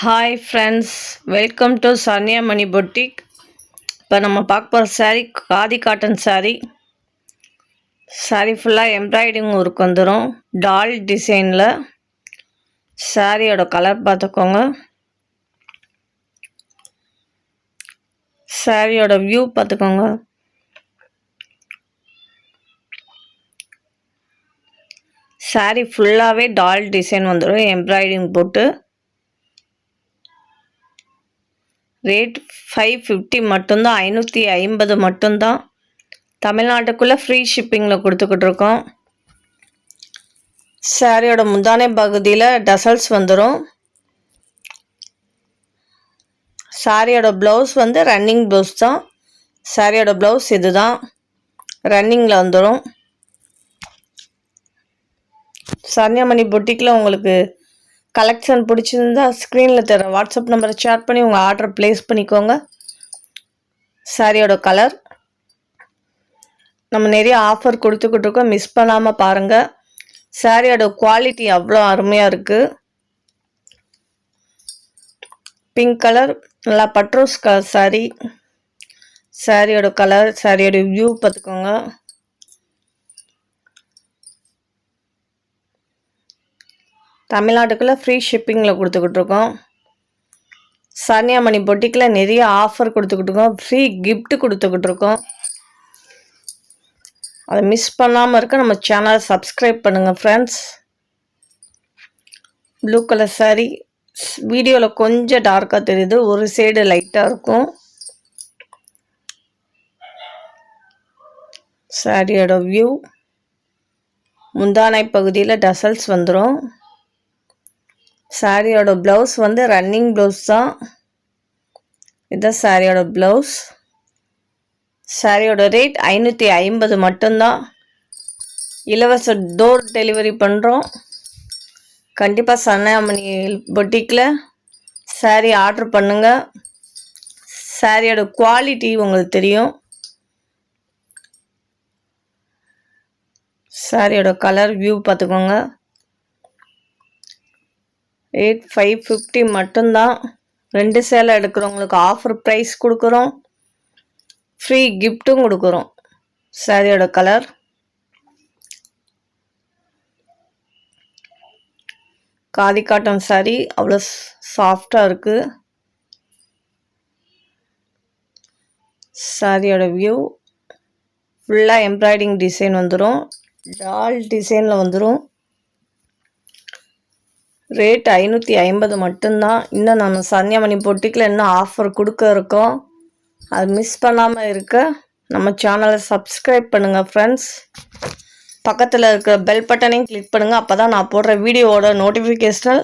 Hi friends welcome to Sanya Mani boutique இப்போ நம்ம பார்க்க போகிற சாரீ காதி காட்டன் சாரீ சாரீ ஃபுல்லாக எம்ப்ராய்டிங் ஒர்க் வந்துடும் டால் டிசைனில் சாரியோட கலர் பார்த்துக்கோங்க. சாரியோட வியூ பார்த்துக்கோங்க. Saree ஃபுல்லாகவே டால் டிசைன் வந்துடும் எம்ப்ராய்டிங் போட்டு. ரேட் ஃபைவ் ஃபிஃப்டி மட்டும்தான் ஐநூற்றி ஐம்பது மட்டும்தான். தமிழ்நாட்டுக்குள்ளே ஃப்ரீ ஷிப்பிங்கில் கொடுத்துக்கிட்டு இருக்கோம். சாரியோட முந்தானை பகுதியில் டசல்ஸ் வந்துடும் சாரியோட ப்ளவுஸ் வந்து ரன்னிங் ப்ளவுஸ் தான். சாரியோட ப்ளவுஸ் இது தான் ரன்னிங்கில் வந்துடும் சன்யாமணி பொட்டிக்கில் உங்களுக்கு கலெக்ஷன் பிடிச்சிருந்தா ஸ்க்ரீனில் தர வாட்ஸ்அப் நம்பரை ஷேர் பண்ணி உங்கள் ஆர்டர் ப்ளேஸ் பண்ணிக்கோங்க. சாரியோட கலர் நம்ம நிறைய ஆஃபர் கொடுத்துக்கிட்டு இருக்கோம். மிஸ் பண்ணாமல் பாருங்கள் சாரியோட குவாலிட்டி அவ்வளோ அருமையாக இருக்குது பிங்க் கலர் நல்லா பட்ரோஸ் கலர் சாரி சாரியோட கலர் சாரியோட வியூ பார்த்துக்கோங்க. தமிழ்நாட்டுக்குள்ளே ஃப்ரீ ஷிப்பிங்கில் கொடுத்துக்கிட்டு இருக்கோம். சன்யாமணி பொட்டிக்கில் நிறைய ஆஃபர் கொடுத்துக்கிட்டு இருக்கோம். ஃப்ரீ கிஃப்ட் கொடுத்துக்கிட்டு இருக்கோம். அதை மிஸ் பண்ணாமல் இருக்க நம்ம சேனலை சப்ஸ்கிரைப் பண்ணுங்கள் ஃப்ரெண்ட்ஸ் ப்ளூ கலர் சாரீ வீடியோவில் கொஞ்சம் டார்க்காக தெரியுது. ஒரு சைடு லைட்டாக இருக்கும். சாரியோட வியூ முந்தானை பகுதியில் டசல்ஸ் வந்துடும் சாரியோட ப்ளவுஸ் வந்து ரன்னிங் ப்ளவுஸ் தான். இதுதான் சாரியோட ப்ளவுஸ் சாரியோட ரேட் ஐநூற்றி ஐம்பது மட்டும்தான். இலவச டோர் டெலிவரி பண்ணுறோம் கண்டிப்பாக சன்னாமணி பொட்டிக்கில் சாரீ ஆர்டர் பண்ணுங்கள் சாரியோட குவாலிட்டி உங்களுக்கு தெரியும். சாரியோட கலர் வியூ பார்த்துக்கோங்க. எயிட் ஃபைவ் ஃபிஃப்டி மட்டும்தான். ரெண்டு சேலை எடுக்கிறவங்களுக்கு ஆஃபர் ப்ரைஸ் கொடுக்குறோம். ஃப்ரீ கிஃப்ட்டும் கொடுக்குறோம். சாரியோட கலர் காதி காட்டன் சாரி அவ்வளோ சாஃப்டாக இருக்குது சாரியோட வியூ ஃபுல்லாக எம்ப்ராய்டிங் டிசைன் வந்துடும் டால் டிசைனில் வந்துடும் ரேட் ஐநூற்றி ஐம்பது மட்டும்தான். இன்னும் நம்ம சன்னியாமணி பொட்டிக்கில் இன்னும் ஆஃபர் கொடுக்க இருக்கோம் அது மிஸ் பண்ணாமல் இருக்க நம்ம சேனலை சப்ஸ்கிரைப் பண்ணுங்கள் ஃப்ரெண்ட்ஸ் பக்கத்தில் இருக்கிற பெல் பட்டனையும் கிளிக் பண்ணுங்கள் அப்போ தான் நான் போடுற வீடியோவோட நோட்டிஃபிகேஷனல்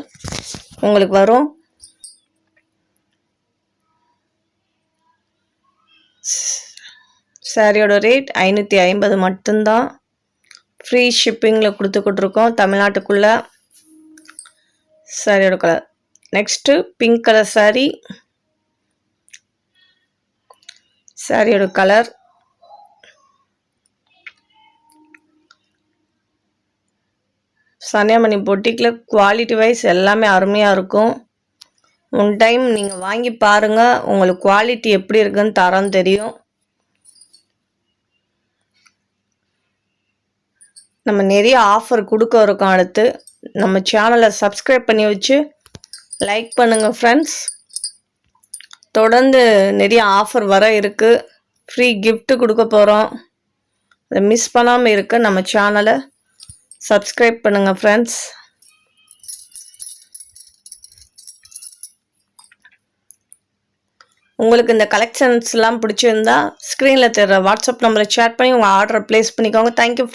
உங்களுக்கு வரும். சாரியோட ரேட் ஐநூற்றி ஐம்பது மட்டும்தான். ஃப்ரீ ஷிப்பிங்கில் கொடுத்துக்கிட்ருக்கோம் தமிழ்நாட்டுக்குள்ளே. சாரியோட colour next pink colour sari சாரியோட கலர் சனியாமணி பொட்டிக்கில் குவாலிட்டி வைஸ் எல்லாமே அருமையாக இருக்கும். ஒன் டைம் நீங்கள் வாங்கி பாருங்கள் உங்களுக்கு குவாலிட்டி எப்படி இருக்குன்னு தரம் தெரியும். நம்ம நிறைய ஆஃபர் கொடுக்க இருக்கோம் அடுத்து. நம்ம சேனலை சப்ஸ்கிரைப் பண்ணி வச்சு லைக் பண்ணுங்கள் ஃப்ரெண்ட்ஸ் தொடர்ந்து நிறைய ஆஃபர் வர இருக்குது ஃப்ரீ கிஃப்ட்டு கொடுக்க போகிறோம் அதை மிஸ் பண்ணாமல் இருக்க நம்ம சேனலை சப்ஸ்கிரைப் பண்ணுங்கள் ஃப்ரெண்ட்ஸ் உங்களுக்கு இந்த கலெக்ஷன்ஸ்லாம் பிடிச்சிருந்தா ஸ்க்ரீனில் தெரிற வாட்ஸ்அப் நம்பரை சேட் பண்ணி உங்கள் ஆர்டரை ப்ளேஸ் பண்ணிக்கோங்க. தேங்க்யூ